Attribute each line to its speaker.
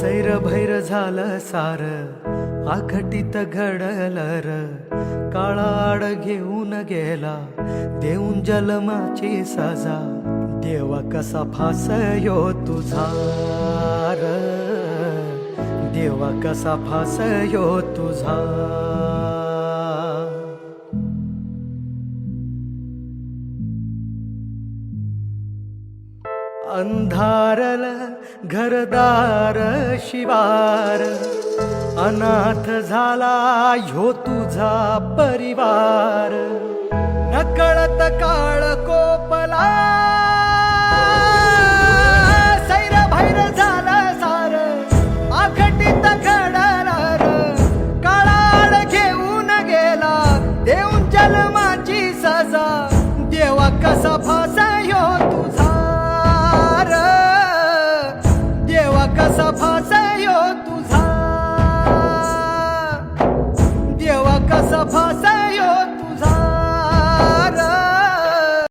Speaker 1: सैर भैर झालं सार आखटीत घडलर. र काळाड घेऊन गेला देऊन जलमाची सजा. देवा कसा फास यो तुझा र. देवा कसा फास यो तुझा अंधारल घरदार शिवार अनाथ झाला ह्यो तुझा परिवार. नकळत काळ कोपला सैर भैर झाला सार आखटीत घडणार काळाळ घेऊन गेला देऊन जन्माची सजा देवा कसा Burger Sub